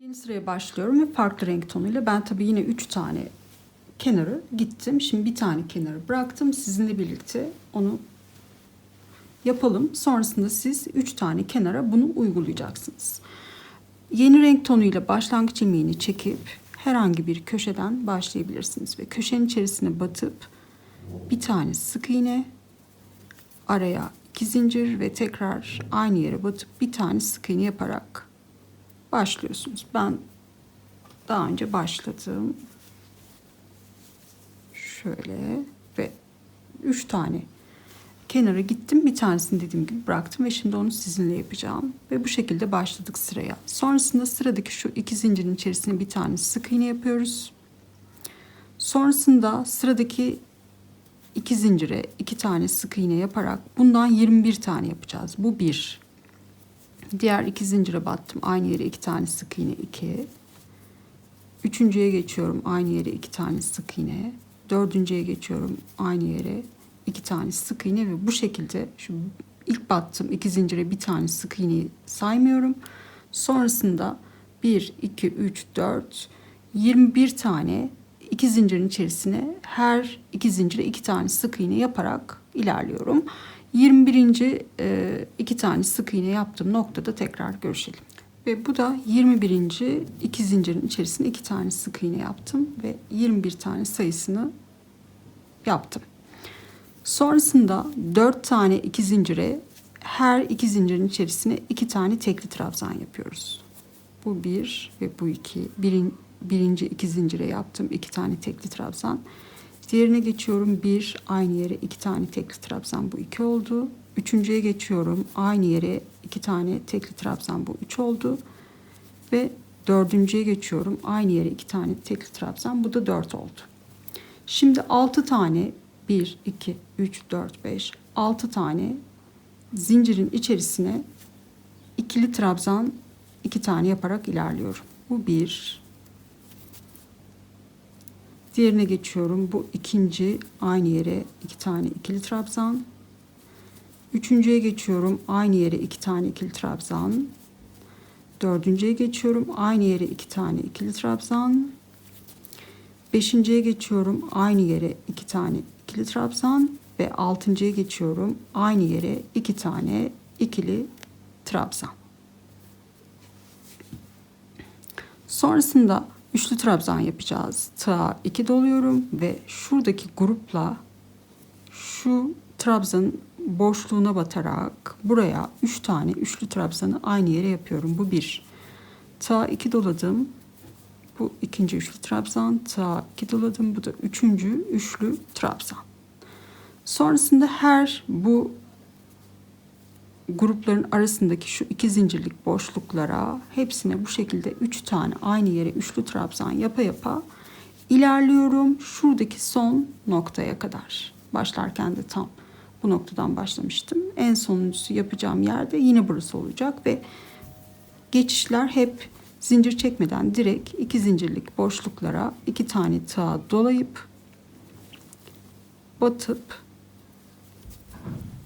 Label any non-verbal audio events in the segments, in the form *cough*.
Yeni sıraya başlıyorum ve farklı renk tonuyla ben tabii yine 3 tane kenarı gittim. Şimdi bir tane kenarı bıraktım. Sizinle birlikte onu yapalım. Sonrasında siz 3 tane kenara bunu uygulayacaksınız. Yeni renk tonuyla başlangıç ilmeğini çekip herhangi bir köşeden başlayabilirsiniz ve köşenin içerisine batıp bir tane sık iğne araya iki zincir ve tekrar aynı yere batıp bir tane sık iğne yaparak başlıyorsunuz. Ben daha önce başladım. Şöyle ve üç tane kenara gittim. Bir tanesini dediğim gibi bıraktım ve şimdi onu sizinle yapacağım. Ve bu şekilde başladık sıraya. Sonrasında sıradaki şu iki zincirin içerisine bir tane sık iğne yapıyoruz. Sonrasında sıradaki iki zincire iki tane sık iğne yaparak bundan 21 tane yapacağız. Bu bir. Diğer iki zincire battım. Aynı yere iki tane sık iğne iki. Üçüncüye geçiyorum. Aynı yere iki tane sık iğne. Dördüncüye geçiyorum. Aynı yere iki tane sık iğne ve bu şekilde şu ilk battım iki zincire bir tane sık iğneyi saymıyorum. Sonrasında 1, 2, 3, 4, 21 tane iki zincirin içerisine her iki zincire iki tane sık iğne yaparak ilerliyorum. 21. e, iki tane sık iğne yaptığım noktada tekrar görüşelim. Ve bu da 21. iki zincirin içerisine iki tane sık iğne yaptım ve 21 tane sayısını yaptım. Sonrasında 4 tane iki zincire her iki zincirin içerisine iki tane tekli trabzan yapıyoruz. Bu bir ve bu iki. Birin, birinci iki zincire yaptım iki tane tekli trabzan. Diğerine geçiyorum bir aynı yere iki tane tekli trabzan bu iki oldu. Üçüncüye geçiyorum aynı yere iki tane tekli trabzan bu üç oldu. Ve dördüncüye geçiyorum aynı yere iki tane tekli trabzan bu da dört oldu. Şimdi altı tane 1, 2, 3, 4, 5, 6 tane zincirin içerisine ikili trabzan iki tane yaparak ilerliyorum. Bu bir. Diğerine geçiyorum. Bu ikinci aynı yere iki tane ikili trabzan. Üçüncüye geçiyorum. Aynı yere iki tane ikili trabzan. Dördüncüye geçiyorum. Aynı yere iki tane ikili trabzan. Beşinciye geçiyorum. Aynı yere iki tane ikili trabzan ve altıncıya geçiyorum. Aynı yere iki tane ikili trabzan. Sonrasında üçlü trabzan yapacağız. Tığa 2 doluyorum ve şuradaki grupla şu trabzanın boşluğuna batarak buraya 3 tane üçlü trabzanı aynı yere yapıyorum. Bu bir. Tığa 2 doladım. Bu ikinci üçlü trabzan. Tığa 2 doladım. Bu da üçüncü üçlü trabzan. Sonrasında her bu grupların arasındaki şu iki zincirlik boşluklara hepsine bu şekilde üç tane aynı yere üçlü trabzan yapa yapa ilerliyorum şuradaki son noktaya kadar. Başlarken de tam bu noktadan başlamıştım. En sonuncusu yapacağım yerde yine burası olacak ve geçişler hep zincir çekmeden direkt iki zincirlik boşluklara iki tane tığ dolayıp batıp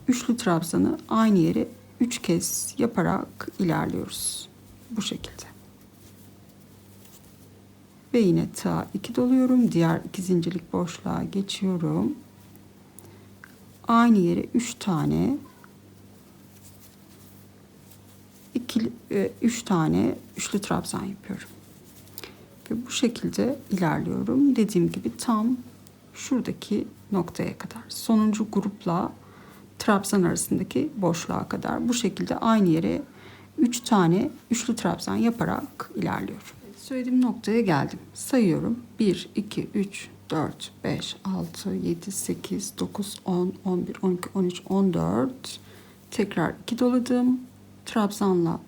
üçlü trabzanı aynı yere üç kez yaparak ilerliyoruz. Bu şekilde. Ve yine tığa 2 doluyorum. Diğer iki zincirlik boşluğa geçiyorum. Aynı yere 3 tane ikili, e, üç tane üçlü trabzan yapıyorum. Ve bu şekilde ilerliyorum. Dediğim gibi tam şuradaki noktaya kadar. Sonuncu grupla trabzan arasındaki boşluğa kadar bu şekilde aynı yere 3 tane üçlü trabzan yaparak ilerliyorum. Söylediğim noktaya geldim. Sayıyorum. 1, 2, 3, 4, 5, 6, 7, 8, 9, 10, 11, 12, 13, 14. Tekrar 2 doladım. Trabzanla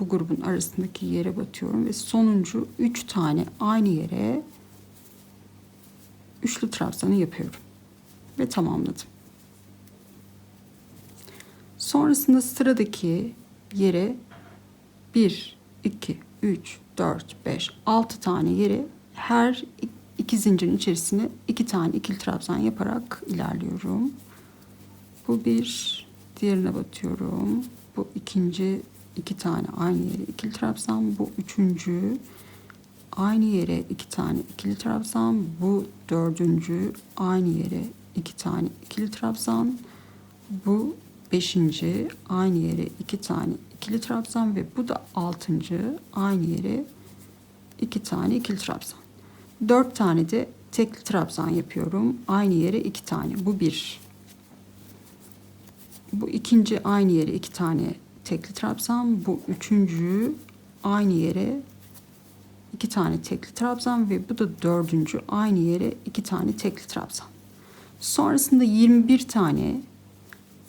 bu grubun arasındaki yere batıyorum ve sonuncu 3 tane aynı yere üçlü trabzanı yapıyorum. Ve tamamladım. Sonrasında sıradaki yere 1, 2, 3, 4, 5, 6 tane yere her iki zincirin içerisine iki tane ikili trabzan yaparak ilerliyorum. Bu bir, diğerine batıyorum. Bu ikinci iki tane aynı yere ikili trabzan. Bu üçüncü aynı yere iki tane ikili trabzan. Bu dördüncü aynı yere iki tane ikili trabzan. Bu beşinci aynı yere iki tane ikili trabzan ve bu da altıncı aynı yere iki tane ikili trabzan. Dört tane de tekli trabzan yapıyorum. Aynı yere iki tane. Bu bir. Bu ikinci aynı yere iki tane tekli trabzan. Bu üçüncü aynı yere iki tane tekli trabzan ve bu da dördüncü aynı yere iki tane tekli trabzan. Sonrasında 21 tane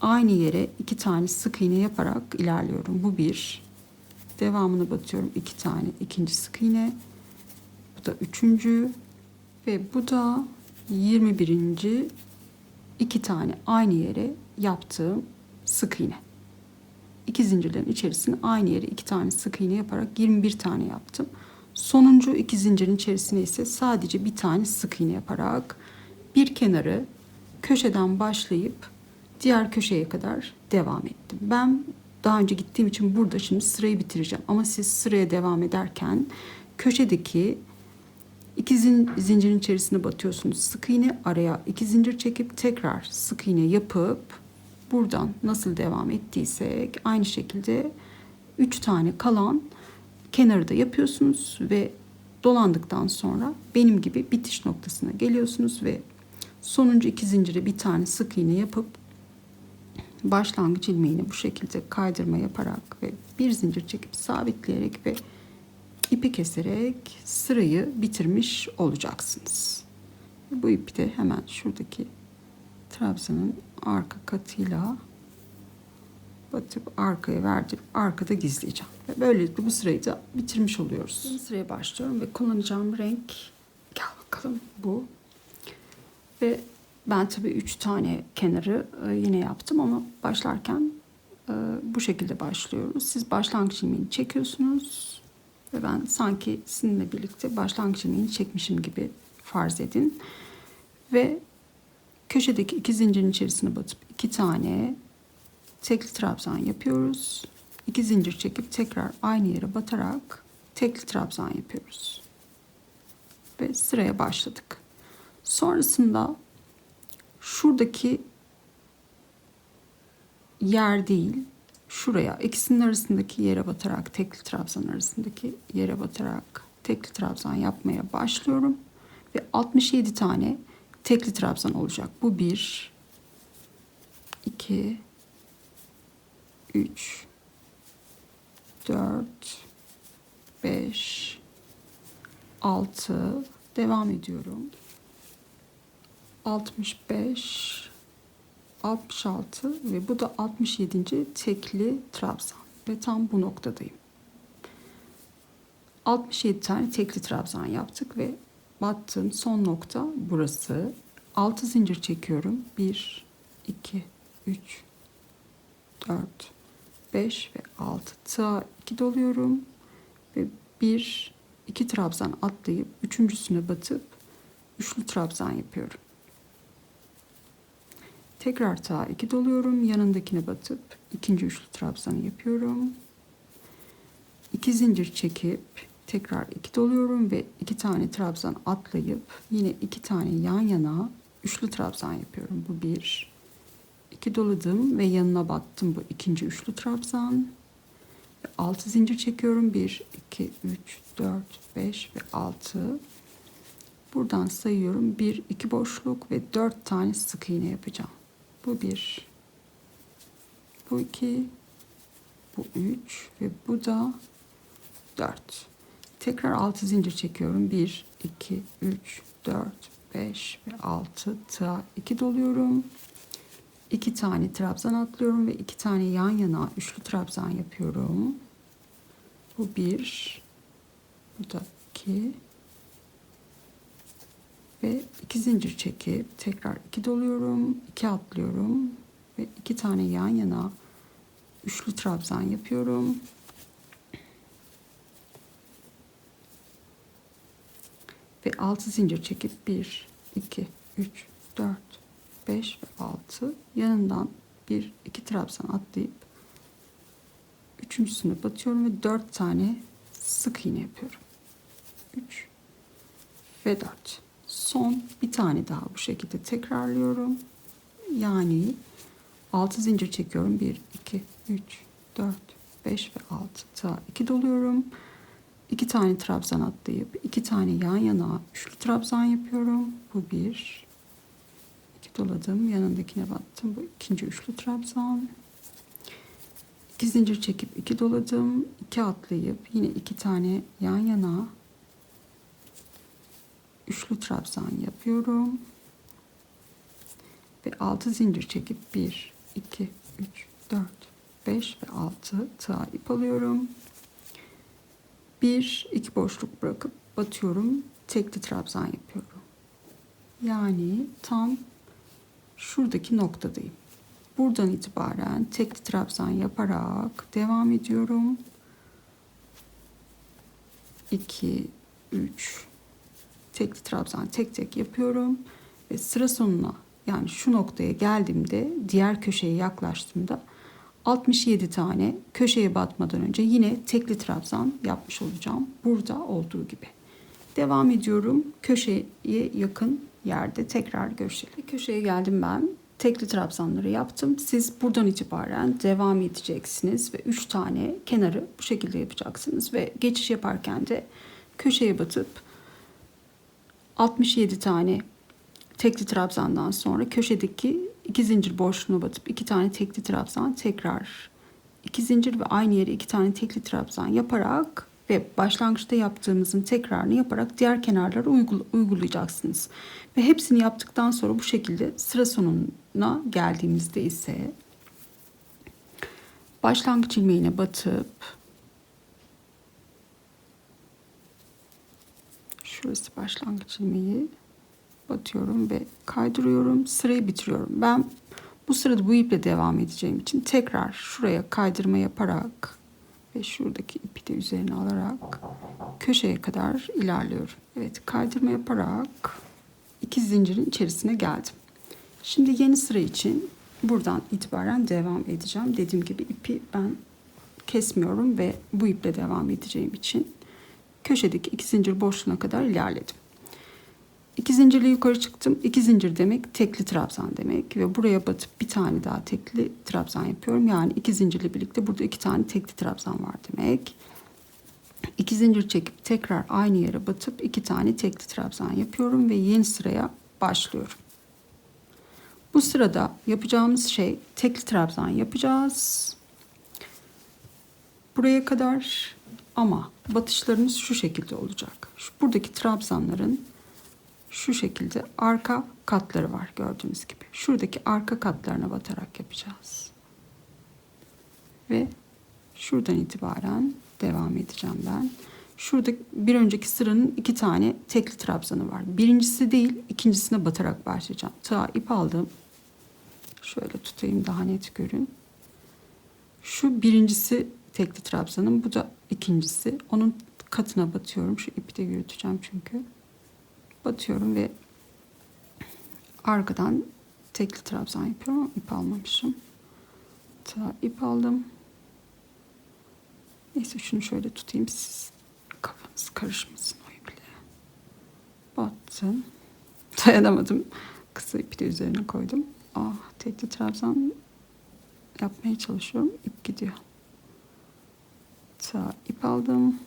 aynı yere iki tane sık iğne yaparak ilerliyorum. Bu bir. Devamını batıyorum iki tane ikinci sık iğne. Bu da üçüncü ve bu da 21. iki tane aynı yere yaptığım sık iğne. İki zincirlerin içerisine aynı yere iki tane sık iğne yaparak 21 tane yaptım. Sonuncu iki zincirin içerisine ise sadece bir tane sık iğne yaparak bir kenarı köşeden başlayıp diğer köşeye kadar devam ettim. Ben daha önce gittiğim için burada şimdi sırayı bitireceğim. Ama siz sıraya devam ederken köşedeki iki zin, zincirin içerisine batıyorsunuz. Sık iğne araya iki zincir çekip tekrar sık iğne yapıp buradan nasıl devam ettiysek aynı şekilde üç tane kalan kenarı da yapıyorsunuz ve dolandıktan sonra benim gibi bitiş noktasına geliyorsunuz ve sonuncu iki zincire bir tane sık iğne yapıp başlangıç ilmeğini bu şekilde kaydırma yaparak ve bir zincir çekip sabitleyerek ve ipi keserek sırayı bitirmiş olacaksınız. Bu ipi de hemen şuradaki trabzanın arka katıyla batıp arkaya verdim. Arkada gizleyeceğim. Ve böylelikle bu sırayı da bitirmiş oluyoruz. Yeni sıraya başlıyorum ve kullanacağım renk gel bakalım bu. Ve ben tabii üç tane kenarı e, yine yaptım ama başlarken e, bu şekilde başlıyoruz. Siz başlangıç ilmeğini çekiyorsunuz ve ben sanki sizinle birlikte başlangıç ilmeğini çekmişim gibi farz edin. Ve köşedeki iki zincirin içerisine batıp iki tane tekli trabzan yapıyoruz. İki zincir çekip tekrar aynı yere batarak tekli trabzan yapıyoruz. Ve sıraya başladık. Sonrasında şuradaki yer değil, şuraya ikisinin arasındaki yere batarak tekli trabzan arasındaki yere batarak tekli trabzan yapmaya başlıyorum ve 67 tane tekli trabzan olacak. Bu 1 2 3 4 5 6 devam ediyorum. 65 66 ve bu da 67. tekli trabzan ve tam bu noktadayım. 67 tane tekli trabzan yaptık ve battığım son nokta burası. 6 zincir çekiyorum. 1 2 3 4 5 ve 6 tığa 2 doluyorum ve 1 2 trabzan atlayıp üçüncüsüne batıp üçlü trabzan yapıyorum. Tekrar ta 2 doluyorum. Yanındakine batıp ikinci üçlü trabzanı yapıyorum. 2 zincir çekip tekrar 2 doluyorum ve 2 tane trabzan atlayıp yine 2 tane yan yana üçlü trabzan yapıyorum. Bu bir. 2 doladım ve yanına battım bu ikinci üçlü trabzan. 6 zincir çekiyorum. 1 2 3 4 5 ve 6. Buradan sayıyorum. 1 2 boşluk ve 4 tane sık iğne yapacağım. Bu bir. Bu iki. Bu üç. Ve bu da dört. Tekrar altı zincir çekiyorum. Bir, iki, üç, dört, beş ve altı. Tığa iki doluyorum. İki tane trabzan atlıyorum ve iki tane yan yana üçlü trabzan yapıyorum. Bu bir. Bu da iki. Ve iki zincir çekip tekrar iki doluyorum, iki atlıyorum ve iki tane yan yana üçlü trabzan yapıyorum. Ve altı zincir çekip bir, iki, üç, dört, beş ve altı yanından bir iki trabzan atlayıp Üçüncüsünü batıyorum ve dört tane sık iğne yapıyorum. Üç ve dört. Son bir tane daha bu şekilde tekrarlıyorum. Yani 6 zincir çekiyorum. 1, 2, 3, 4, 5 ve 6. Ta 2 doluyorum. 2 tane trabzan atlayıp 2 tane yan yana üçlü trabzan yapıyorum. Bu bir. 2 doladım. Yanındakine battım. Bu ikinci üçlü trabzan. 2 zincir çekip 2 doladım. 2 atlayıp yine 2 tane yan yana üçlü trabzan yapıyorum. Ve 6 zincir çekip 1, 2, 3, 4, 5 ve 6 tığ ip alıyorum. 1, 2 boşluk bırakıp batıyorum. Tekli trabzan yapıyorum. Yani tam şuradaki noktadayım. Buradan itibaren tekli trabzan yaparak devam ediyorum. 2, 3, tekli trabzan tek tek yapıyorum. Ve sıra sonuna yani şu noktaya geldiğimde diğer köşeye yaklaştığımda 67 tane köşeye batmadan önce yine tekli trabzan yapmış olacağım. Burada olduğu gibi. Devam ediyorum. Köşeye yakın yerde tekrar görüşelim. Köşeye geldim ben. Tekli trabzanları yaptım. Siz buradan itibaren devam edeceksiniz ve 3 tane kenarı bu şekilde yapacaksınız ve geçiş yaparken de köşeye batıp 67 tane tekli trabzandan sonra köşedeki iki zincir boşluğuna batıp iki tane tekli trabzan tekrar iki zincir ve aynı yere iki tane tekli trabzan yaparak ve başlangıçta yaptığımızın tekrarını yaparak diğer kenarlara uygul uygulayacaksınız. Ve hepsini yaptıktan sonra bu şekilde sıra sonuna geldiğimizde ise başlangıç ilmeğine batıp şurası başlangıç ilmeği batıyorum ve kaydırıyorum. Sırayı bitiriyorum. Ben bu sırada bu iple devam edeceğim için tekrar şuraya kaydırma yaparak ve şuradaki ipi de üzerine alarak köşeye kadar ilerliyorum. Evet kaydırma yaparak iki zincirin içerisine geldim. Şimdi yeni sıra için buradan itibaren devam edeceğim. Dediğim gibi ipi ben kesmiyorum ve bu iple devam edeceğim için köşedeki iki zincir boşluğuna kadar ilerledim. İki zincirle yukarı çıktım. İki zincir demek tekli trabzan demek ve buraya batıp bir tane daha tekli trabzan yapıyorum. Yani iki zincirle birlikte burada iki tane tekli trabzan var demek. İki zincir çekip tekrar aynı yere batıp iki tane tekli trabzan yapıyorum ve yeni sıraya başlıyorum. Bu sırada yapacağımız şey tekli trabzan yapacağız. Buraya kadar ama batışlarımız şu şekilde olacak. Şu buradaki trabzanların şu şekilde arka katları var gördüğünüz gibi. Şuradaki arka katlarına batarak yapacağız. Ve şuradan itibaren devam edeceğim ben. Şurada bir önceki sıranın iki tane tekli trabzanı var. Birincisi değil, ikincisine batarak başlayacağım. Ta ip aldım. Şöyle tutayım daha net görün. Şu birincisi tekli trabzanın, bu da ikincisi. Onun katına batıyorum. Şu ipi de yürüteceğim çünkü batıyorum ve arkadan tekli trabzan yapıyorum ama ip almamışım. Ta ip aldım. Neyse şunu şöyle tutayım siz kafanız karışmasın o iple. Battım. *laughs* Dayanamadım. Kısa ipi de üzerine koydum. Ah tekli trabzan yapmaya çalışıyorum. İp gidiyor. Ta ip aldım.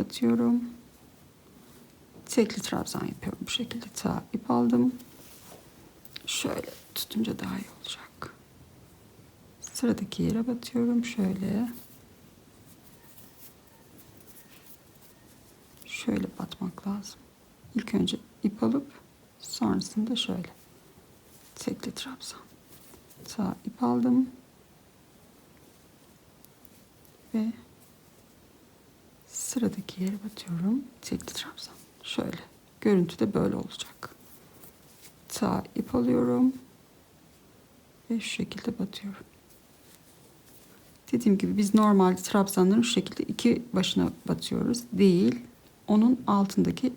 batıyorum. Tekli trabzan yapıyorum bu şekilde. Ta ip aldım. Şöyle tutunca daha iyi olacak. Sıradaki yere batıyorum. Şöyle. Şöyle batmak lazım. İlk önce ip alıp sonrasında şöyle. Tekli trabzan. Ta ip aldım. Ve Sıradaki yere batıyorum. Tekli trabzan. Şöyle. Görüntü de böyle olacak. Ta ip alıyorum. Ve şu şekilde batıyorum. Dediğim gibi biz normalde trabzanların şu şekilde iki başına batıyoruz. Değil. Onun altındaki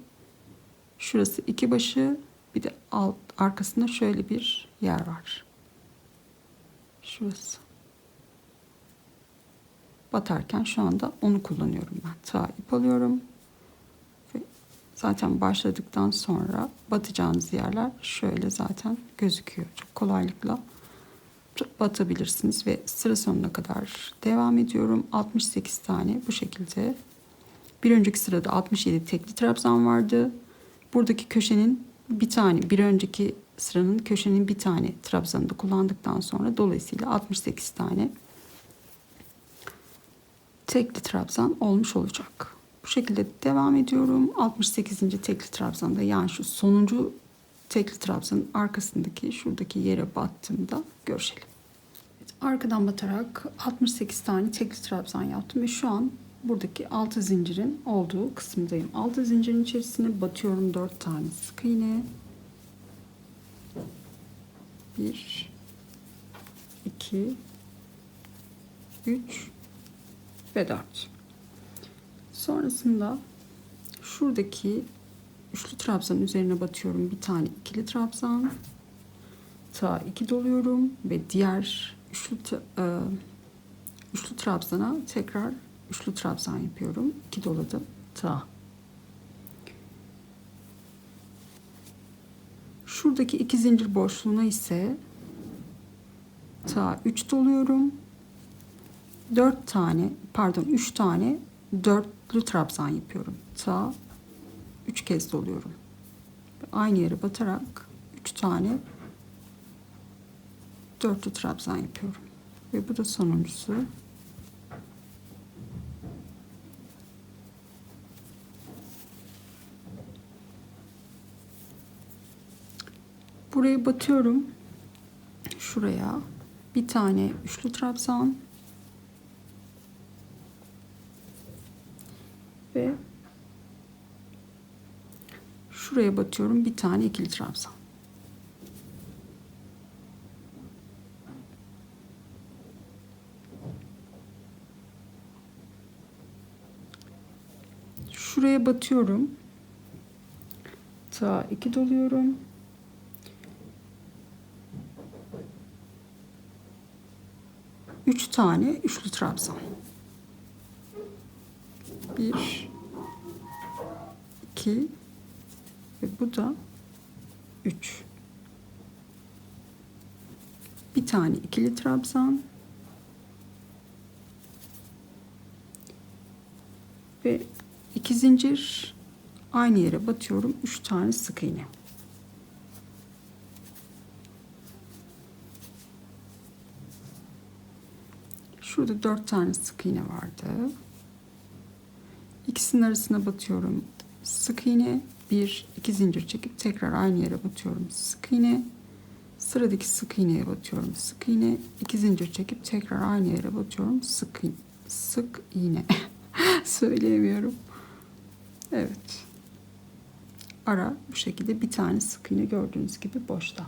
şurası iki başı bir de alt arkasında şöyle bir yer var. Şu Şurası. Batarken şu anda onu kullanıyorum ben. Tığ ip alıyorum. Ve zaten başladıktan sonra batacağınız yerler şöyle zaten gözüküyor. Çok kolaylıkla batabilirsiniz ve sıra sonuna kadar devam ediyorum. 68 tane bu şekilde. Bir önceki sırada 67 tekli trabzan vardı. Buradaki köşenin bir tane, bir önceki sıranın köşenin bir tane trabzanını da kullandıktan sonra dolayısıyla 68 tane tekli trabzan olmuş olacak. Bu şekilde devam ediyorum. 68. tekli trabzanda yani şu sonuncu tekli trabzanın arkasındaki şuradaki yere battığımda görüşelim. Evet, arkadan batarak 68 tane tekli trabzan yaptım ve şu an buradaki 6 zincirin olduğu kısımdayım. 6 zincirin içerisine batıyorum 4 tane sık iğne. 1 2 3 ve 4. Sonrasında şuradaki üçlü trabzanın üzerine batıyorum. Bir tane ikili trabzan. Ta 2 doluyorum ve diğer üçlü e, üçlü trabzana tekrar üçlü trabzan yapıyorum. 2 doladım. Ta. Şuradaki iki zincir boşluğuna ise ta 3 doluyorum. 4 tane pardon 3 tane dörtlü trabzan yapıyorum. Ta 3 kez doluyorum. Aynı yere batarak 3 tane dörtlü trabzan yapıyorum. Ve bu da sonuncusu. Buraya batıyorum. Şuraya bir tane üçlü trabzan ve şuraya batıyorum bir tane ikili trabzan. Şuraya batıyorum. Ta iki doluyorum. Üç tane üçlü trabzan. Bir, iki ve bu da üç. Bir tane ikili trabzan ve iki zincir aynı yere batıyorum. Üç tane sık iğne. Şurada dört tane sık iğne vardı. İkisinin arasına batıyorum. Sık iğne, bir, iki zincir çekip tekrar aynı yere batıyorum. Sık iğne, sıradaki sık iğneye batıyorum. Sık iğne, iki zincir çekip tekrar aynı yere batıyorum. Sık iğne, sık iğne. *laughs* Söyleyemiyorum. Evet. Ara bu şekilde bir tane sık iğne gördüğünüz gibi boşta.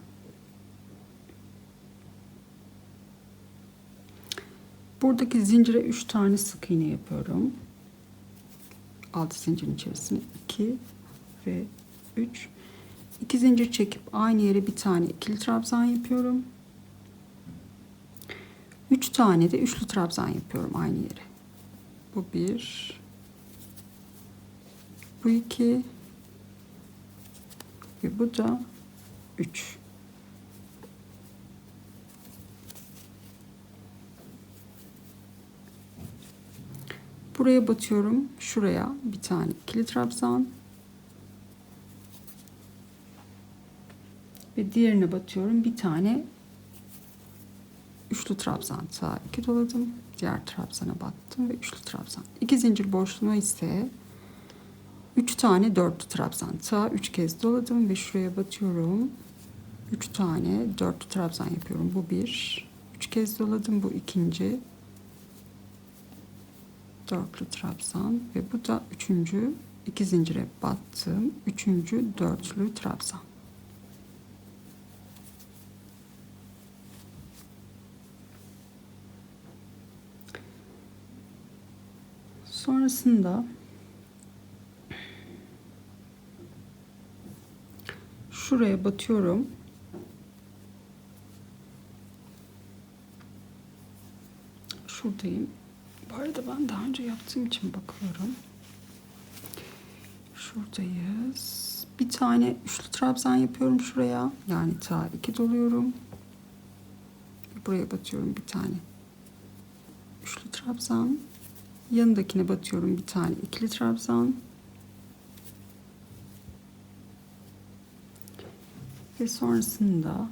Buradaki zincire 3 tane sık iğne yapıyorum. 6 zincirin içerisine 2 ve 3. 2 zincir çekip aynı yere bir tane ikili trabzan yapıyorum. 3 tane de üçlü trabzan yapıyorum aynı yere. Bu bir. Bu iki. Ve bu da üç. Buraya batıyorum. Şuraya bir tane ikili trabzan. Ve diğerine batıyorum. Bir tane üçlü trabzan. Sağ iki doladım. Diğer trabzana battım ve üçlü trabzan. İki zincir boşluğuna ise üç tane dörtlü trabzan. Sağ üç kez doladım ve şuraya batıyorum. Üç tane dörtlü trabzan yapıyorum. Bu bir. Üç kez doladım. Bu ikinci dörtlü trabzan ve bu da üçüncü iki zincire battım. Üçüncü dörtlü trabzan. Sonrasında şuraya batıyorum ben daha önce yaptığım için bakıyorum. Şuradayız. Bir tane üçlü trabzan yapıyorum şuraya. Yani ta iki doluyorum. Buraya batıyorum bir tane. Üçlü trabzan. Yanındakine batıyorum bir tane ikili trabzan. Ve sonrasında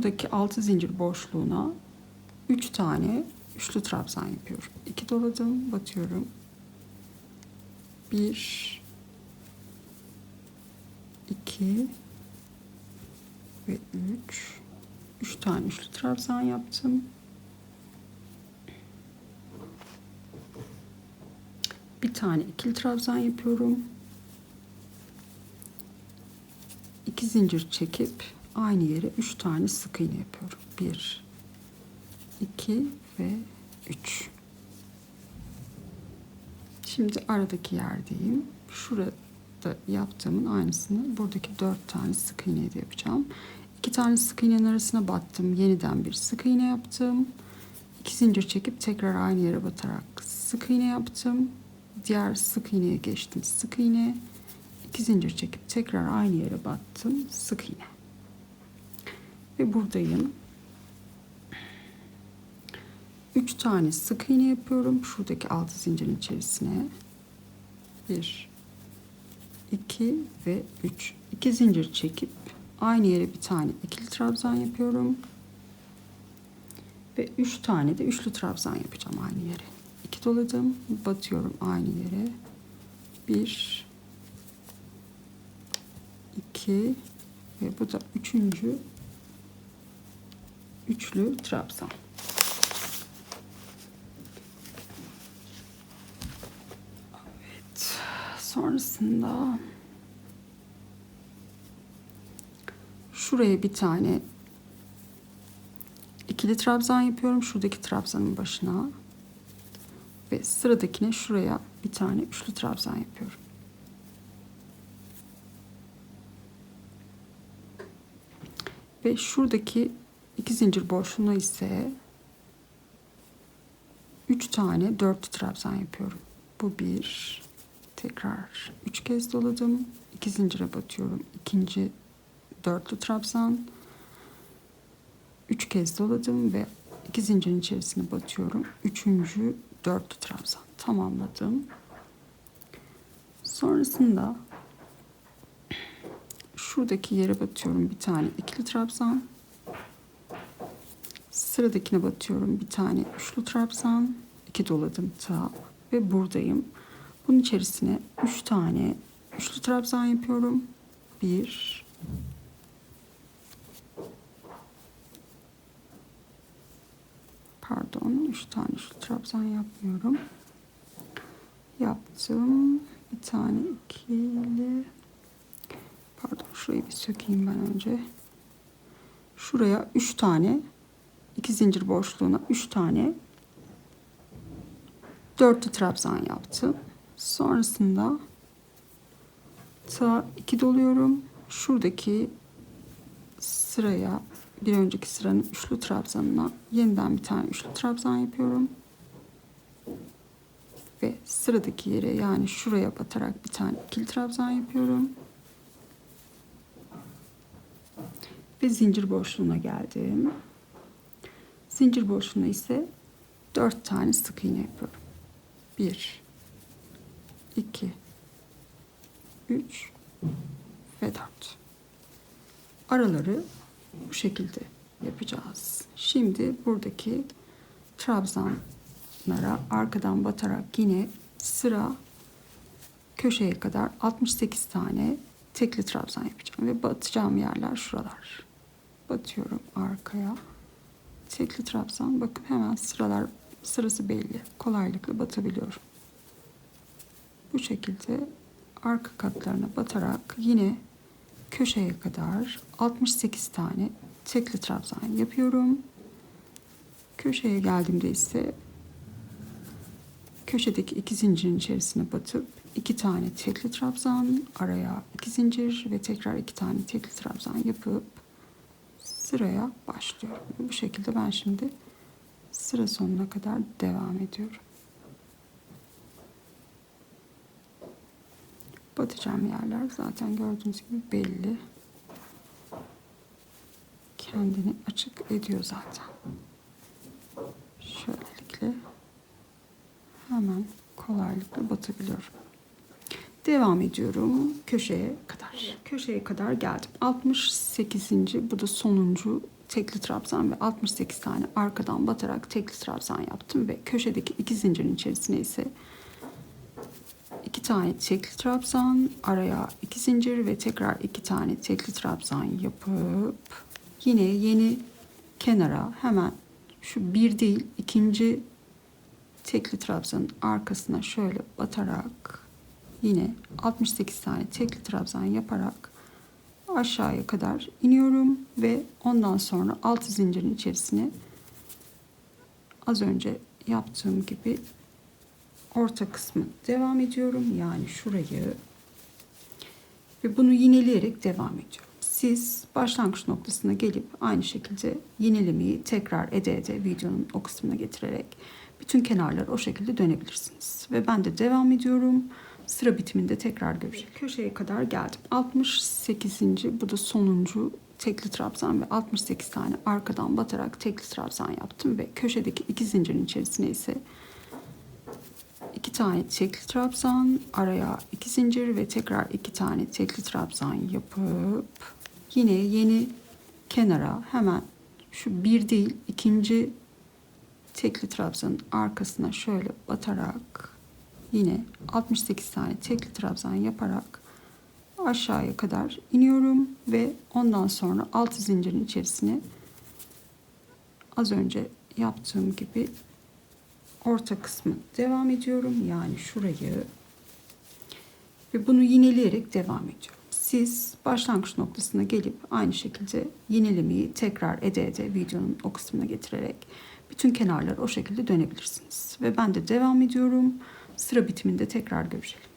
şuradaki altı zincir boşluğuna 3 tane üçlü trabzan yapıyorum. 2 doladım, batıyorum. 1 2 ve 3 3 tane üçlü trabzan yaptım. Bir tane ikili trabzan yapıyorum. İki zincir çekip aynı yere üç tane sık iğne yapıyorum. Bir, iki ve üç. Şimdi aradaki yerdeyim. Şurada yaptığımın aynısını buradaki dört tane sık iğne de yapacağım. İki tane sık iğnenin arasına battım. Yeniden bir sık iğne yaptım. İki zincir çekip tekrar aynı yere batarak sık iğne yaptım. Diğer sık iğneye geçtim. Sık iğne. iki zincir çekip tekrar aynı yere battım. Sık iğne. Ve buradayım. Üç tane sık iğne yapıyorum. Şuradaki altı zincirin içerisine. Bir, iki ve üç. İki zincir çekip aynı yere bir tane ikili trabzan yapıyorum. Ve üç tane de üçlü trabzan yapacağım aynı yere. İki doladım. Batıyorum aynı yere. Bir, iki ve bu da üçüncü üçlü trabzan. Evet. Sonrasında şuraya bir tane ikili trabzan yapıyorum. Şuradaki trabzanın başına ve sıradakine şuraya bir tane üçlü trabzan yapıyorum. Ve şuradaki iki zincir boşluğuna ise üç tane dörtlü trabzan yapıyorum. Bu bir. Tekrar üç kez doladım. iki zincire batıyorum. İkinci dörtlü trabzan. Üç kez doladım ve iki zincirin içerisine batıyorum. Üçüncü dörtlü trabzan tamamladım. Sonrasında şuradaki yere batıyorum bir tane ikili trabzan. Sıradakine batıyorum bir tane üçlü trabzan. iki doladım ta ve buradayım. Bunun içerisine üç tane üçlü trabzan yapıyorum. Bir, pardon üç tane şu trabzan yapmıyorum yaptım bir tane ikili pardon şurayı bir sökeyim ben önce şuraya üç tane iki zincir boşluğuna üç tane dörtlü trabzan yaptım sonrasında ta iki doluyorum şuradaki sıraya bir önceki sıranın üçlü trabzanına yeniden bir tane üçlü trabzan yapıyorum. Ve sıradaki yere yani şuraya batarak bir tane ikili trabzan yapıyorum. Ve zincir boşluğuna geldim. Zincir boşluğuna ise dört tane sık iğne yapıyorum. Bir, iki, üç ve dört. Araları bu şekilde yapacağız. Şimdi buradaki trabzanlara arkadan batarak yine sıra köşeye kadar 68 tane tekli trabzan yapacağım ve batacağım yerler şuralar. Batıyorum arkaya. Tekli trabzan bakın hemen sıralar sırası belli. Kolaylıkla batabiliyorum. Bu şekilde arka katlarına batarak yine köşeye kadar 68 tane tekli trabzan yapıyorum. Köşeye geldiğimde ise köşedeki iki zincirin içerisine batıp iki tane tekli trabzan araya iki zincir ve tekrar iki tane tekli trabzan yapıp sıraya başlıyorum. Bu şekilde ben şimdi sıra sonuna kadar devam ediyorum. Batacağım yerler zaten gördüğünüz gibi belli. Kendini açık ediyor zaten. Şöylelikle hemen kolaylıkla batabiliyorum. Devam ediyorum köşeye kadar. Köşeye kadar geldim. 68. bu da sonuncu tekli trabzan ve 68 tane arkadan batarak tekli trabzan yaptım ve köşedeki iki zincirin içerisine ise iki tane tekli trabzan, araya iki zincir ve tekrar iki tane tekli trabzan yapıp yine yeni kenara hemen şu bir değil ikinci tekli trabzanın arkasına şöyle batarak yine 68 tane tekli trabzan yaparak aşağıya kadar iniyorum ve ondan sonra altı zincirin içerisine az önce yaptığım gibi orta kısmı devam ediyorum. Yani şurayı ve bunu yineleyerek devam ediyorum. Siz başlangıç noktasına gelip aynı şekilde yinelemeyi tekrar ede ede videonun o kısmına getirerek bütün kenarları o şekilde dönebilirsiniz. Ve ben de devam ediyorum. Sıra bitiminde tekrar görüşelim. Köşeye kadar geldim. 68. bu da sonuncu tekli trabzan ve 68 tane arkadan batarak tekli trabzan yaptım ve köşedeki iki zincirin içerisine ise iki tane tekli trabzan, araya iki zincir ve tekrar iki tane tekli trabzan yapıp yine yeni kenara hemen şu bir değil ikinci tekli trabzanın arkasına şöyle batarak yine 68 tane tekli trabzan yaparak aşağıya kadar iniyorum ve ondan sonra altı zincirin içerisine az önce yaptığım gibi orta kısmı devam ediyorum. Yani şurayı ve bunu yineleyerek devam ediyorum. Siz başlangıç noktasına gelip aynı şekilde yinelemeyi tekrar ede ede videonun o kısmına getirerek bütün kenarları o şekilde dönebilirsiniz. Ve ben de devam ediyorum. Sıra bitiminde tekrar görüşelim.